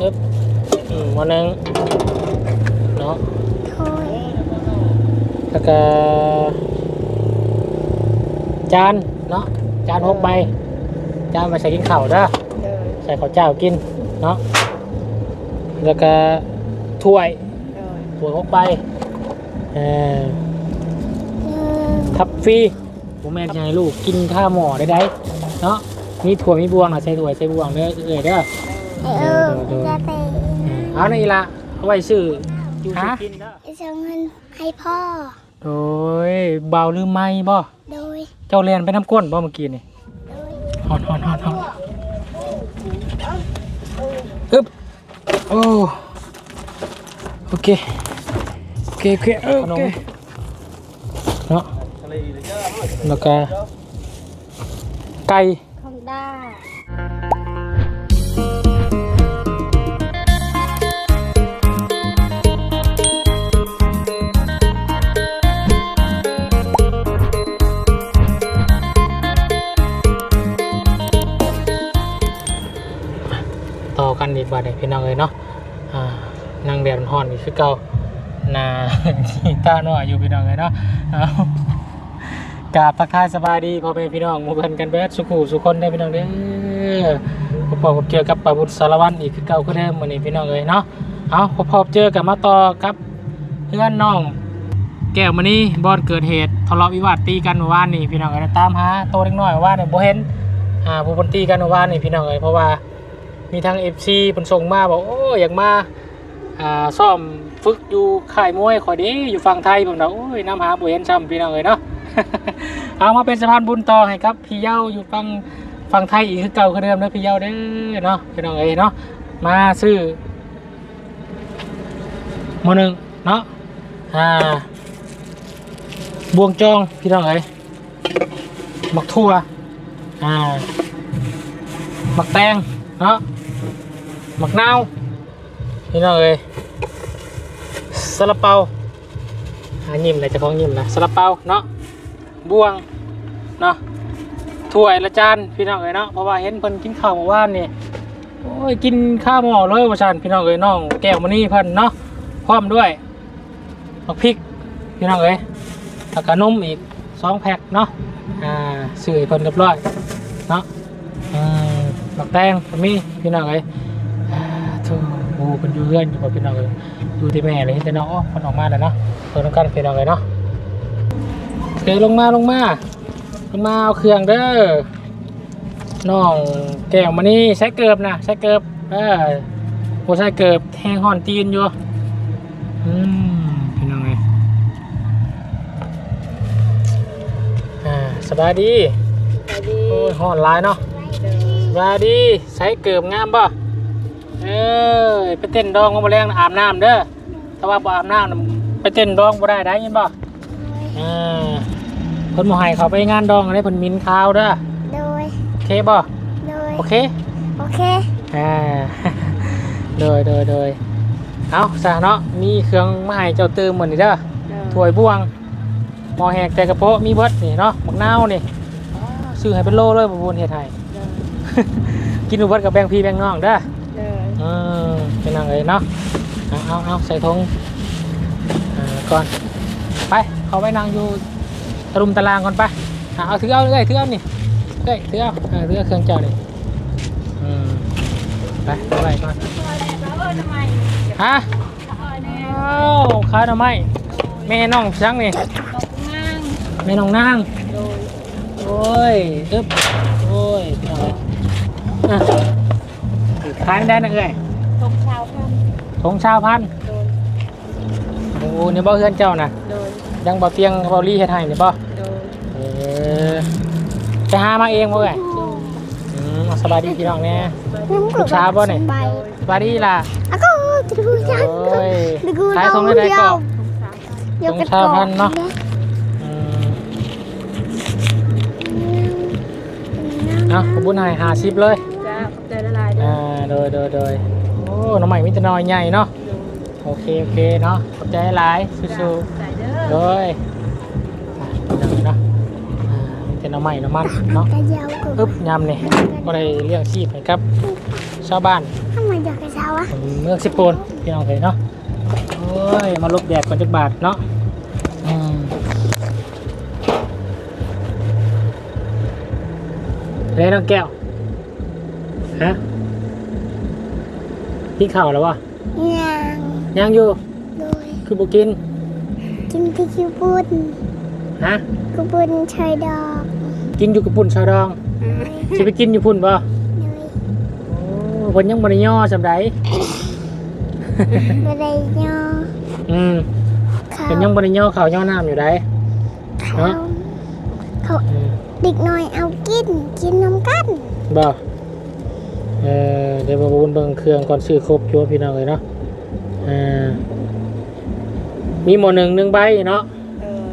อึ๊บอืมหม้อหนึงเนาะถ้วยแล้วก็จานเนาะจานหกใบจานมาใส่กินข้าวเด้อโดยใส่ข้าวเจ้ากินเนาะแล้วก็ถ้วยโดยถ้วยหกใบเอ่อหนึ่งทับฟรีผมแม่นจะให้ลูกกินข้าวหม้อได้ไดเนาะมีถั่วมีบวงนะใส่ถั่วใส่บวงเด้อเอ้ยเด้อ เออ จะไปเอาในอีละเอาไว้ซื้ออยู่ซื้อกินเด้อจะเงินให้พ่อ โดยเบาหรือไม่บ่โดยเจ้าเรียนไปน้ำก้นบ่เมื่อกี้นี่โดยฮอนฮอนฮอนฮอนอึ๊บโอ้โอเคโอเคโอเคโอเคเนาะแล้วก็ไก่ของด้า ต่อกันอีกบาทเลยพี่น้องเลยเนาะอ่านั่งแดดมันฮ้อนอีกคือเก่านาที่ตาหน้อยอยู่พี่น้องเลยเนาะเอากาบทักทายสบายดีพ่อแม่พี่น้องมู่เพื่อนกันเบิดสุขุสุคนได้พี่น้องเด้อพบพบกับเจอกับปาบุตรสารวัตรอีกคือเก่าคือเดิมมื้อนี้พี่น้องเลยเนาะเอาพบพบเจอกับมาต่อกับเพื่อนน้องแก้วมื้อนี้บอนเกิดเหตุทะเลาะวิวาทตีกันเมื่อวานนี่พี่น้องเอ้ยตามหาโตเล็กน้อยเมื่านนี่ยโบเห็นอ่าผู้คนตีกันเมื่อวานนี่พี่น้องเอ้ยเพราะว่า มีทาง FC เพิ่นส่งมาบอกโอ้อยากมาอ่าซ่อมฝึกอยู่ค่ายมวยขอยดีอยู่ฝั่งไทยผมนะโอ้ยน้ำหาบ่เห็นซ้ำพี่น้องเอ้ยเนาะ เอามาเป็นสะพานบุญต่อให้ครับพี่เย้าอยู่ฝั่งฝั่งไทยอีกคือเก่าคือเดิมเด้อพี่เย้าเด้อเนาะพี่น้องเอ้ยเนาะมาซื้อหมอหนึ่งเนาะอ่าบวงจองพี่น้องเอ้ยหมักทั่วอ่าหมักแตงเนาะ มักนาวพี่น้องเอ้ยซาลาเปาหายิ้มเลยจะของยิ้มนะซาลาเปาเนาะบวงเนาะถ้วยละจานพี่น้องเอ้ยเนาะเพราะว่าเห็นเพิ่นกินข้าวเมื่อวานนี่โอ้ยกินข้าวหม้อเลยว่าชันพี่น้องเอ้ยน้องแก้วมานี่เพิ่นเนาะพร้อมด้วยบักพริกพี่น้องเอ้ยแล้วก็นมอีกสองแพ็คเนาะอ่าซื้อเพิ่นเรียบร้อยเนาะอืมบักแตงมีพี่น้องเอ้ย เป็นอยู่เรื่อนอยู่กับพี่น้องเลยอยู่ที่แม่เลยแต่น้องอ๋อมันออกมาแล้วเนาะเปิดน้ำกันพี่น้องเลยเนาะโอเคลงมาลงมาลงมาเอาเครื่องเด้อน้องแก้วมานี่ใช้เกิบนะใช้เกิบเออโอ้ใช้เกิบแทงห่อนตีนอยู่อืมพี่น้องเลยอ่าสบายดีไปดีโอ้ยห่อนหลายเนาะโดยสวัสดีใช้เกือบงามป่ะ เอ้ยไปเต้นดองก็มาแรงอาบน้ำเด้อแต่ว่าบ่อาบน้ำน่ะไปเต้นดองบ่ได้ได้ยินป่ะอ่าเพิ่นบ่ให้เขาไปงานดองอะไรเพิ่นมินข้าวเด้อโดย โอเคป่ะโดย โอเคโอเค อ่า โดยโดยโดยเอาซะเนาะมีเครื่องมาให้เจ้าเติมเหมือนนี่เด้อโดยถ้วยบวงหม้อแหกใจกระโปะมีเบิดนี่เนาะบักนาวนี่ซื้อให้เป็นโลเลยบ่บุญเฮ็ดให้โดยกินอุเบิดกับแบ่งพี่แบ่งน้องเด้อ โดยอืมเป็นยังไงเนาะเอาเอาเอาใส่ธงอ่าก่อนไปเขาไปนั่งอยู่ตะรุมตารางก่อนไปอ่าเอาถือเอาเลยถือเอานี่เอ้ยถือเอาเออถือเอาเครื่องเจ้านี่อืมไปเอาไปก่อนฮะอ้าวค้าทำไมแม่น้องช่างนี่แม่น้องนางโอ้ยอึ๊บโอ้ยเอาเลยอะ ค้างได้นะเอ้ยตกเช้าค่ทงชาวพันธุ์ำโดยโอ้โหเนี่ยบ่เฮือนเจ้านะโดยยังบ่เตียงบ่รีเฮ็ดให้นี่บ่โดยเออไปหามาเองบ่เอ้ยโดยอืมเอาสบายดีพี่น้องแน่น้ำลูกสาวบ่เนี่ยใบสบายดีล่ะอะก็ดูจังโอ้ยดูขายทรงได้ได้ก่อนตกเช้าเดี๋ยวสองชาวพันธุ์เนาะอืมเนาะขอบคุญให้50เลย โดยโดยโดยโอ้น้องใหม่มีแต่น้อยใหญ่เนาะโดยโอเคโอเคเนาะขอบใจหลายสู้ใส่เด้ๆอโดยอะพี่น้องเนาะอ่ามีแต่น้องใหม่น้ำมันเนาะกระเยาวปึ๊บยำนี่ก็ได้เลี้ยงชีพให้ครับ ชาวบ้านทำไมอยากกระเช้าอะเมืองสิโปนพี่น้องเคยเนาะ โอ้ย มาลบแดดก่อนจักบาทเนาะอืมเฮ้ยน้องแก้ว ฮะ พี่ข่าวแล้ววะยางยังอยู่ โดยคือบ่กิน กินที่คิวบุญฮะกุบุญชายดอกกินอยู่กับปุ่นชาวดองสิไปกินอยู่พุ่นบ่โดยโอ้เพิ่นยังบ่ได้ย่อสำใดบไดยออืมเขาเพิ่นยังบ่ได้ย่อข้าวย่อน้ำอยู่ใดเขาเขาอืมเด็กน้อยเอากิน กินน้ำกันบ่ เออเดี๋ยวมาบุญเบิ่งเครื่องก่อนซื้อครบจัวพี่น้องเลยเนาะอ่ามีหมอหนึ่งหนึ่งใบเนาะเออ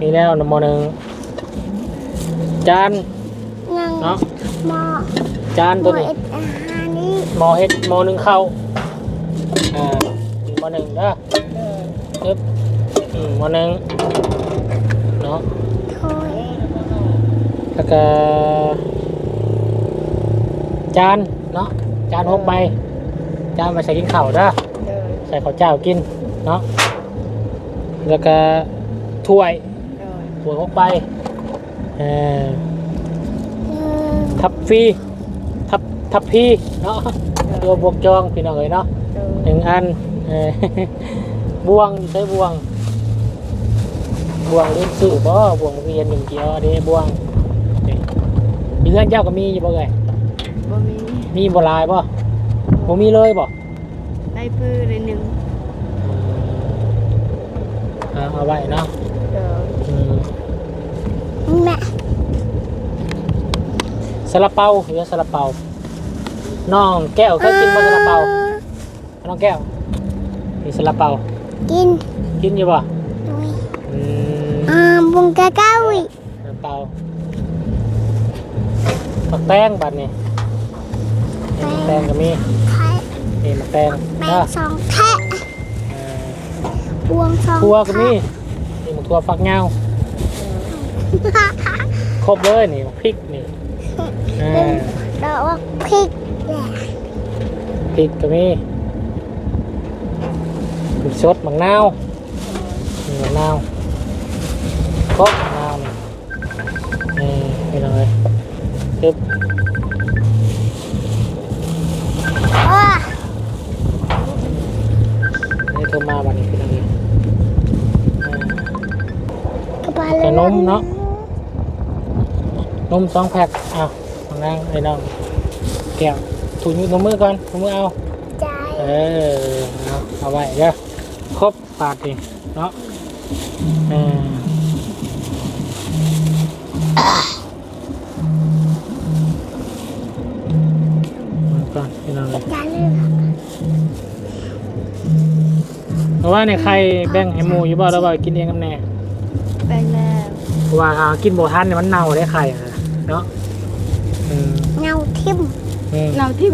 มีแล้วหมอหนึ่งจานยังเนาะหมอจานหมตัวอนี้เอ็ดอาหารนี่หมอเฮ็ดหมอหนึ่งเข้าอ่ามีหมอหนึ่งเด้อเออปึ๊บอืมหมอหนึ่งเนาะโทยแล้วก็จาน เนาะจานหกใบจานมาใส่กินข้าวเด้อเออใส่ข้าวเจ้ากินเนาะแล้วก็ถ้วยเออถ้วยหกใบเอ่อเออทับฟรีทับทับพีเนาะตัวบวกจองพี่น้องเอ๋ยเนาะเออหนึ่งอันเอ่อบวงใช้บวงบวงเล่นสื่อบ่บวงเรียนหนึ่งเกียวเด้บวงนี่มีเงื่อนเจ้าก็มีอยู่บ่เอ่ยบ่ มีมีบ่หลายบ่บ่มีเลยบ่ได้พื้นเลยหนึ่งอ่าเอาไว้เนาะเอออืมแม่ซาลาเปาหรือซาลาเปาน้องแก้วเคยกินบ่ซาลาเปาน้องแก้วมีซาลาเปากินกินอยู่บ่โดยอืมอ่าบุงกะเก้าอีกซาลาเปามักแป้งบัดนี้นี่มัก แป้งก็มีแทะนี่มักแป้งแม่เด้อสองแทะเอ่อบวงสองทั่วก็มีนี่มักทั่วฟักยาวครบเลยนี่มักพริกนี่อ่าเป็นดอกว่าพริกแหละพริกก็มีพริกสดมักนาวนี่มักนาวครบมักนาวนี่นี่เป็นอะไรตึ๊บ มาวันนี้เป็นอะไรอ่ากระบาแต่นมเนาะนมสองแพ็คอ้าวของนางไอ้น้องแก้วถูนิ้วถุงมือก่อนถุงมือเอาใจเออเอาเอาไว้เด้อครบปาดดิเนาะเออมาก่อนพี่น้องเลย เลยเพราะว่าในใครแบ่งให้หมูอยู่บ่แล้วบ่ากินเองกับแน่แปลงแล้วเพราะว่าหากินบ่ทันเนี่ยมันเน่าได้ไข่อะเนาะอืมเงาทิ่มอืมเราที่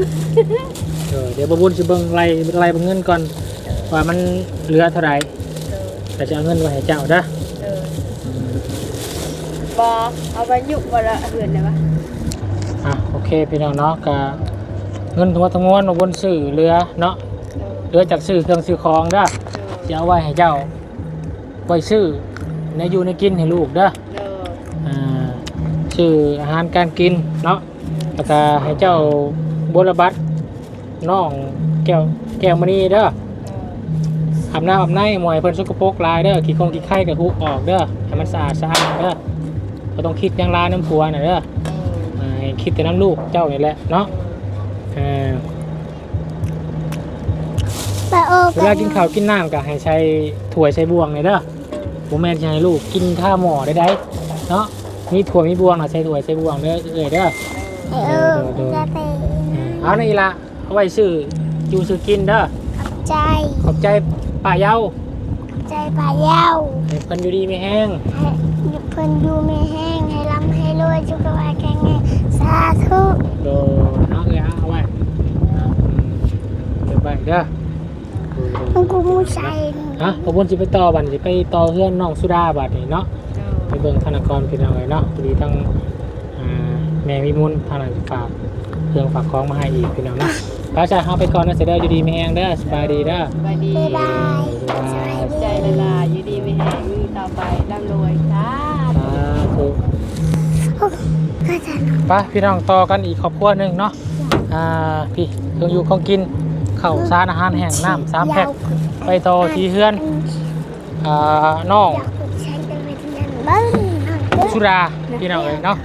เออเดี๋ยวบบุญสิเบิ่งไล่ไล่เบิ่งเงินก่อนว่ามันเหลือเท่าไหร่เออแต่จะเอาเงินไว้ให้เจ้าเด้อเออบ่เอาไปยุกบ่ละเหือนได้ปะอะโอเคพี่น้องเนาะก็เงินทั้งหมดทั้งมวลบบุญซื้อเหลือเนาะเออเหลือจากซื้อเครื่องซื้อของเด้อเอ จะเอาไว้ให้เจ้าไว้ซื้อในอยู่ในกินให้ลูกเด้ออเอออ่าซื้ออาหารการกินเนาะแล้วก็ให้เจ้าบุรบัตรน้องแก้วแก้วมณีเด้ออาบน้ำอาบในหมวยเพิ่นสกปรกหลายเด้อขี้คงขี้ไข่กับฮุกออกเด้อให้มันสะอาดสะอาดเด้อก็ต้องคิดอยังลาน้ำผัวน่ะเด้ออ่าให้คิดแต่น้ำลูกเจ้านี่แหละเนาะอ่า ไปโอเวลากินข้าวกินน้ำก็ให้ใช้ถ้วยใช้บ่วงนี่เด้อบ่แม่นสิให้ลูกกินข้าวหม้อได้ได้เนาะมีถ้วยมีบ่วงน่ะใช้ถ้วยใช้บ่วงเด้อเอ้ยเด้อไปเออจะไปอ่าเอานี่ละเอาไว้ซื้ออยู่ซื้อกินเด้อใจ ขอบใจป้าเย้าใจปลาเย้าให้เพิ่นอยู่ดีไม่แห้งให้เพิ่นอยู่ไม่แห้งให้ร่ำให้รวยจุกวาแข็งแรงสาธุโดเนาะเอ้ยเอาไว้เอาอืมเดี๋ยวไปเด้อ มันกูมูใส่ฮะขอบคุณสิไปต่อบัดนสิไปต่อเพื่อนน้องสุดาบัดนี่เนาะไปเบิ่งธนากรพี่น้องเลยเนาะพอดีทั้งอ่าแม่มีมุนทางนั้นฝากเครื่องฝากของมาให้อีกพี่น้องเนาะไป้าจ้าเฮาไปก่อนนะเสียเด้ออยู่ดีมีแฮงเด้อสบายดีเด้อไปดีบ๊ายบายสบายใจดีละลายอยู่ดีไม่แห้งอยู่ต่อไปร่ำรวยจ้าสาธุโอ้ก็จะนอนไปพี่น้องต่อกันอีกครอบครัวหนึงเนาะอ่าพี่เครื่องอยู่ของกิน ข้าวสารอาหารแห้งน้ำสามแพ็คไปต่อที่เฮือนอ่าน้องอยากกดใช้กันไปที่นั่นเบิ้งหน่อยเด้อสุดาพี่น้องเอ้ยเนาะ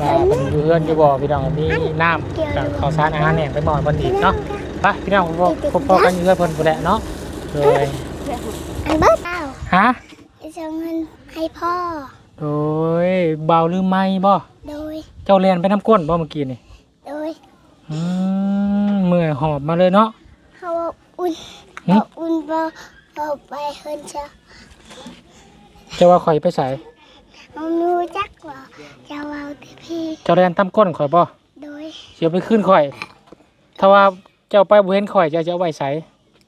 ว่าเพิ่นอยู่เฮือนอยู่บ่พี่น้องมีน้ำกับข้าวสารอาหารแห้งไปบ่อยเพิ่นอีกเนาะไปพี่น้องพบพบพบกันอยู่เฮือนเพิ่นพุ่นแหละเนาะเลยอันเบิ้งเปล่าฮะจะเอาเงินให้พ่อโอ้ยเบาหรือไม่บ่โดยเจ้าเรียนไปน้ำก้นบ่เมื่อกี้นี่โดยอืมเมื่อยหอบมาเลยเนาะ เขาว่าอุ่นหึเอาอุ่นพอเอาไปเฮินจะเจ้าว่าข่อยไปใส่เอาไม่รู้จักว่าจะเอาแต่พี่เจ้าเรียนตามก้นข่อยบ่โดยเสียไปขึ้นข่อย ถ้าว่าเจ้าไปบ่เห็นข่อยเจ้าจะเอาไว้ใส่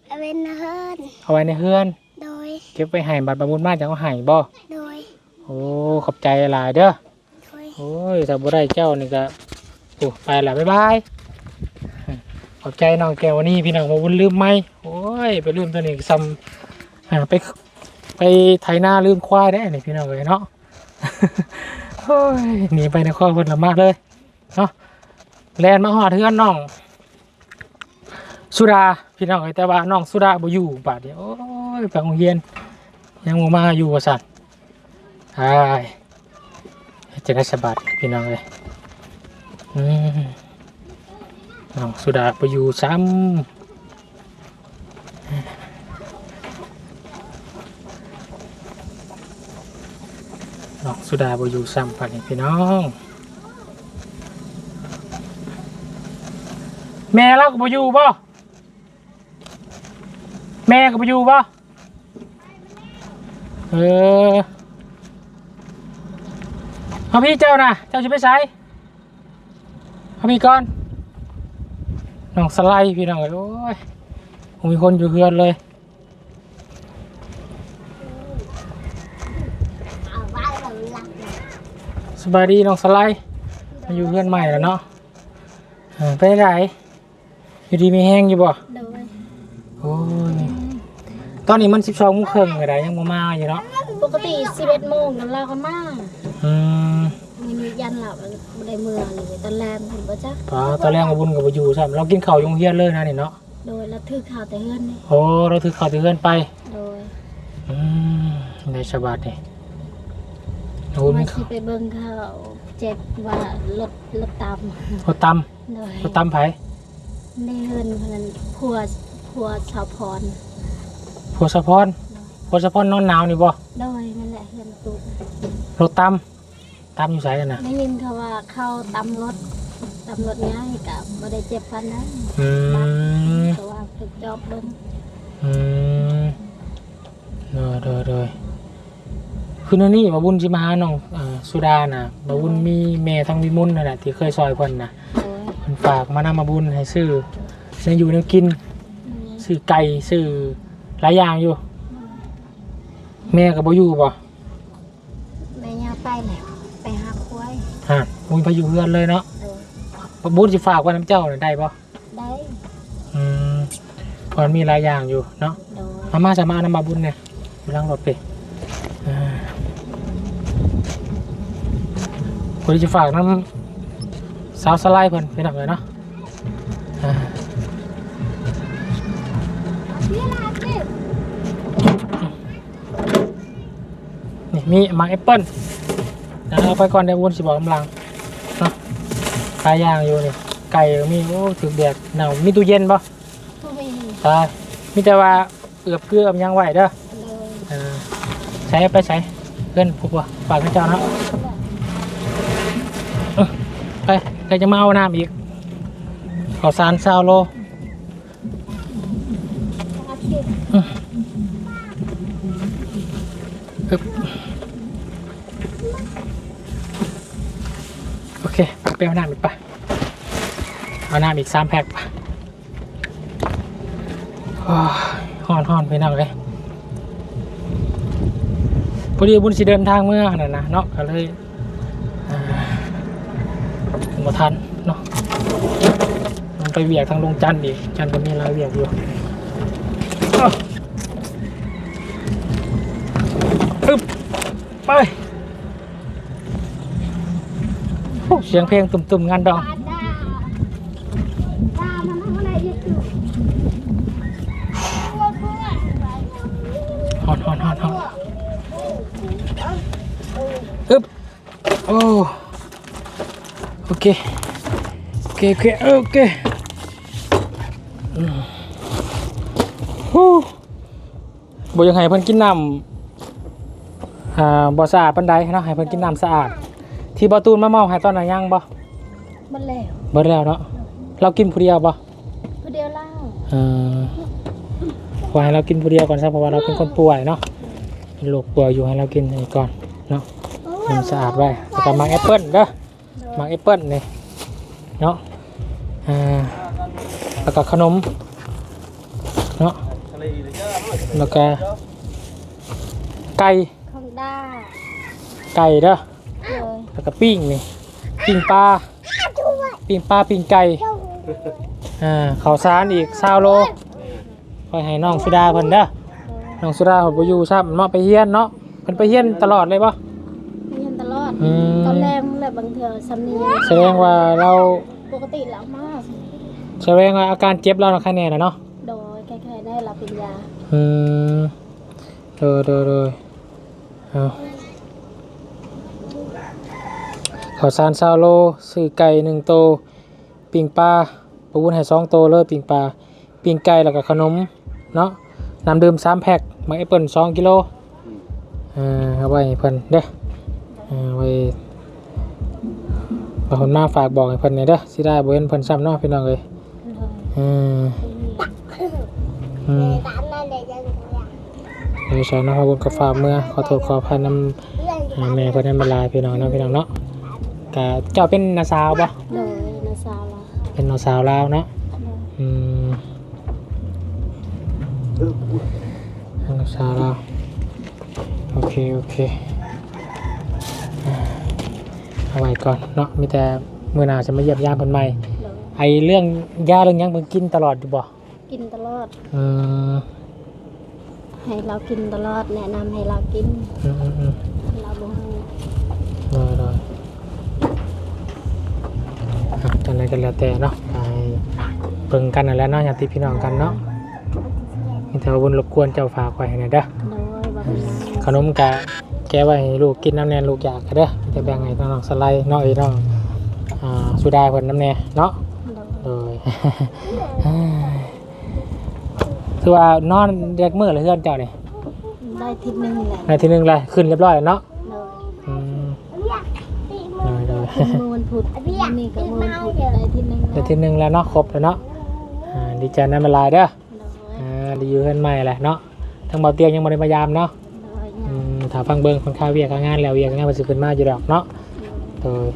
เอาเป็นเฮินเอาไว้ในเฮือนโดยเก็บไปให้บัตรประมูลมาจะเอาให้บ่โดยโอ้ขอบใจหลายเด้อโดยโอ้ยถ้าบ่ได้เจ้านี่ก็โอ้ไปละบ๊ายบายข อบใจน้องแก้ววันนี้พี่น้องมาวุ้นลืมไหมโอ้ยไปลืมตัวนี้ซ้ำอ่าไปไปไถนาลืมควายได้เนี่ยพี่น้องเลยเนาะโอ้ยหนีไปในข้อคนละมากเลยเนาะแลนมาหอดเทือนน้องสุดาพี่น้องเอ้ยแต่ว่าน้องสุดาบ่อยู่บาดเดียวโอ้ยไปโรงเรียนยังบ่มาอยู่ว่าซั่นใช่จะได้สบายพี่น้องเลยอืม น้องสุดาบ่อยู่ซ้ำน้องสุดาบ่อยู่ซ้ำปานนี้พี่น้อง แม่เราก็บ่อยู่บ่แม่ก็บ่อยู่บ่เออเอาพี่เจ้านะเจ้าจะไปใช้เอาพี่ก่อน น้องสไลด์พี่น้องเอ้ยโอ้ยผมมีคนอยู่เฮือนเลยเอาไว้หลังหลังสบายดีน้องสไลด์มาอยู่เฮือนใหม่แล้วเนาะเออไปไหนอยู่ดีมีแห้งอยู่บ่โดยโอ้ยตอนนี้มันสิบสองโมงครึ่งเลยได้ยังมามาอยู่เนาะปกติ11โมงนั้นเราก็มาอืม มีนิยันหลับบ่ได้เมืองเลยตอนแรกเห็นบ่จ๊ะพอตอนแรกมาบุญกับมาอยู่ใช่เรากินข้าวอยงเฮียนเลยนะนี่เนาะโดยละถือข่าวแต่เฮือนนี่โอ้เราถือข้าวถือเฮือนไปโดยอืมในฉบับนี่โอ้มีมาข้าสิวไปเบิ่งข่าวเจ็ดว่ารถรถตามข้าวตโดยำข้าวตำไผ่ในเฮือนเพิ่นผัวผัวชาวพรผัวสะพอนผัวสะพอนนอนหนาวนี่บ่โดยนั่นแหละเฮือนตูดรถตำ ตำอยู่ไสกันนะได้ยินเขาว่าเข้าตำรถตำรถง่ายกับบ่ได้เจ็บพันนะอืมแต่ว่าฝึกจอบเบิ่งอืมเดยเดยเดยคือนั่นนี่มาบุญจิมาหาน้องเอ่อสุดาน่ะมาบุญมีแม่ทั้งวิมุนนั่นแหละที่เคยซอยเพิ่นน่ะโดยมันฝากมานำมาบุญให้ซื้อซื้ออยู่แนวกินซื้อไก่ซื้อหลายอย่างอยู่ แม่ก็บ่อยู่บ่แม่ย่าไปแล้วไปหาควาย ฮะบุญไปอยู่เรือนเลยเนาะโดยมาบุญสิฝากไว้น้ำเจ้าน่ะได้บ่ได้อืมเพราะมันมีหลายอย่างอยู่เนาะ โดยมามาจะมาเอานำมาบุญเนี่ยอยู่หล่างรถไปอ่าคนที่จะฝากน้ำสาวสไลด์เพิ่นไปหนักเลยเนาะอ่านี่มีหมากแอปเปิ้ลนะ เอาไปก่อนเดี๋ยววนสิบอกกำลังเนาะปลายย่างอยู่นี่ไก่ก็มีโอ้ถึกแดดหนาวมีตู้เย็นปะผู้มีตายมีแต่ว่าเอือบเกลือมยังไหวเด้อเลยเออใช้ไปใช้เพื่อนพวกว่าฝากให้เจ้าเนาะเออไปใครจะมาเอาน้ำอีกขอสารซาวโล ไปเอาน้ำอีกปะเอาน้ำอีกสามแพ็คปะโอ้ยห่อนห่อนไปนั่งเลยพอดีบุญสิเดินทางเมื่อนั่นนะเนาะก็เลยมาทันเนาะอืไปเวียกทางลงจันทร์อีกจันทร์ก็มีรายเวียกอยู่อึ๊บไปโอ้ เสียงเพลงตุ่มๆงานดองตาดาตามันดอยู่ฮอนฮอนฮอนฮอนอึ๊บโอ้โอเคโอเคโอเคโอเคฮู้บ่ยังให้เพิ่นกินน้ำอ่าบ่สะอาดปานใดเนาะให้เพิ่นกินน้ำสะอาด ที่บ่ตูนมาเมาให้ตอนนั้นยังบ่มันแล้วเบิดแล้วเนาะเรากินผู้เดียวบ่ผู้เดียวเล่าเออขอให้เรากินผู้เดียวก่อนซะเพราะว่าเราเป็นคนป่วยเนาะเป็นโรคป่วยอยู่ให้เรากินอันนี้ก่อนเนาะให้มันสะอาดไว้แล้วก็มักแอปเปิ้ลเด้อมักแอปเปิ้ลนี่เนาะอ่าแล้วก็ขนมเนาะแล้วก็ไก่ของด้า ไก่เด้อเลย แล้วก็ปิ้งนี่ปิ้งปลาปิ้งปลาปิ้งไก่อ่าข้าวสารอีก20โลคอยให้น้องสุดาเพิ่นเด้อน้องสุดาเขาไปอยู่ซับเนาะไปเฮียนเนาะเพิ่นไปเฮียนตลอดเลยปะเรียนตลอดอืมตอนแรกแหละบางเทื่อสำเนียงแสดงว่าเราปกติแล้วมากแสดงว่าอาการเจ็บเราใครแน่นะเนาะโดยใครๆได้รับปริญญาอืมเดยเดยเดยเอา ข้าวสารซาโลซื้อไก่หนึ่งโตปิ่งปลาปลาวุ้นให้สองโตเลยปิ่งปลาปิ่งไก่แล้วก็ขนมเนาะน้ำดื่มสามแพ็คมาแอปเปิลสองกิโลอ่าเอาไว้เพิ่นเด้ออ่าไว้บางคนมาฝากบอกให้เพิ่นนี่เด้อสิได้บ่เห็นเพิ่นซ้ำเนาะพี่น้องเอ้ยเลยอืมอืมตามนั่เลยยังยังเดี๋ยวน้องพระบุญกับฝาเมื่อขอโทษขออภัยนำเรื่องอ่าแม่เพิ่นนั้นมาลายพี่น้องเนะพี่น้องเนาะ กะเจ้าเป็นนาสาวบ่เลยนะสาวละเป็นนาสาวลาวเนาะอืมนาสาวลาวโอเคโอเคอ่าเอาไว้ก่อนเนาะมีแต่มื้อหน้าจะมาเยี่ยมยามเพิ่นใหม่เลยไอเรื่องยาเรื่องหยังเพิ่นกินตลอดอยู่บ่กินตลอดอืมให้เรากินตลอดแนะนำให้เรากินอืมอืมอืม เราบ่ฮู้ ได้ได้อะ จังไรกันแล้วแต่เนาะไปเบิ่งกันนั่นแหล้วเนาะญาติพี่น้องกันเนาะมีแต่ว่าบุญรบกวนเจ้าฝากไว้ให้หน่อยเด้อโดยบ่เป็นหยังขนมกะแกไว้ให้ลูกกินน้ำแน่ลูกอยากก็เด้อจะแบ่งให้น้องๆสไลด์เนาะไอ้น้องอ่าสุดาเพิ่นน้ำแน่เนาะโดยโดยคือว่านอนเด็กมื้อเลยเพื่อนเจ้านี่ได้ทิศหนึงแหละในที่หนึงเลยขึ้นเรียบร้อยแล้วเนาะ ขึ้นมือวันพุธวันนี้ก็มือวันพุธได้ทิศหนึงแต่ที่หนึ่งแล้วเนาะครบแล้วเนาะอ่าดีใจนะมาลายเด้อดยอ่าดีอยู่เพื่อนใหม่แหละเนาะทั้งเบาเตียงยังบริพยายามเนาะอืมถ้าฟังเบิ้งคนข้าวเวียกางานแล้วเวียกงานมันสิขึ้นมาอยู่ดอกเนาะโดย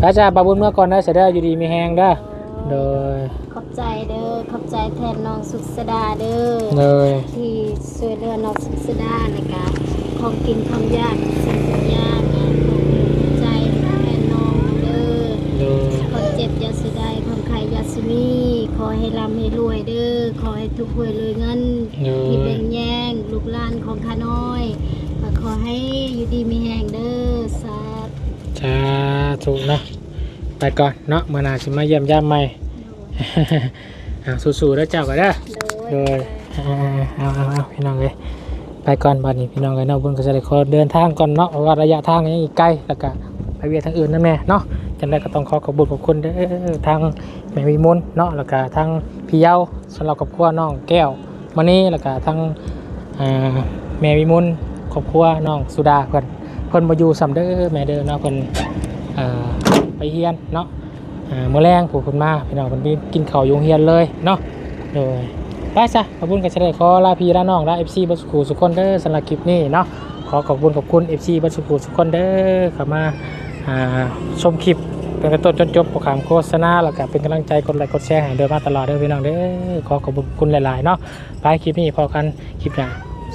พระอาจารย์บาบุญเมื่อก่อนเด้อเสยเด้ออยู่ดีมีแหงเด้อโดยขอบใจเด้อขอบใจแทนน้องสุขสดาเด้โดอยที่ช่วยเหลือน้องสุขสดาในการของกินของยากสิ่งขอยากงาง ทุกข์รวยรวยเงินโดที่ยเป็นแย่งลูกหลานของข้าน้อยก็ขอให้อยู่ดีมีแหงเด้อสาธุสาธุเนาะไปก่อนเนาะเมื่อหนาสิมาเยี่ยมยามใหม่ อ่าสู้ๆแล้วเจ้าก็เด้อ โดยอ่าเอาเอาเอาพี่น้องเลยไปก่อนบัดนี้พี่น้องเลยเนาะบุญก็จะได้ขอเดินทางก่อนเนาะเพราะว่าระยะทางยังอีกไกลแล้วก็ไปเวียนทางอื่นนั่นแน่เนาะ จังไดก็ต้องขอขอบคุญขอบคุณเด้อทางแม่วิมลเนาะแล้วก็ทางพี่เยาสำหรับครอบครัวน้องแก้วมานี่แล้วก็ทางแม่วิมลครอบครัวน้องสุดาเพิ่นเพิ่นมาอยู่สำเด้อแม่เด้อเนาะเพิ่นอ่าไปเฮียนเนาะอ่ามื้อแรงผู้เพิ่นมาพี่น้องเพิ่นกินข้าวอยู่โรงเฮียนเลยเนาะโดยได้จ้ะขอบคุณกันเฉลยขอลาพี่ลาน้องลาเอฟซีบัสคูสุกคนเด้อสำหรับคลิปนี้เนาะขอขอบคุณขอบคุณเอฟซีบัสคูสุกคนเด้อเข้ามาชมคลิป เป็นกระต้นจนจบปรแกรมโฆษณาแล้วก็เป็นกำลังใจกดไลค์กดแชร์ให้เดินมาตลอดเด้อพี่น้องเด้อขอขอบคุณหลายๆเนาะไปคลิปนี้พอกันคลิปหน้า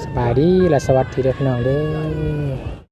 สบายดีและสวัสดีเด้อพี่น้องเด้อ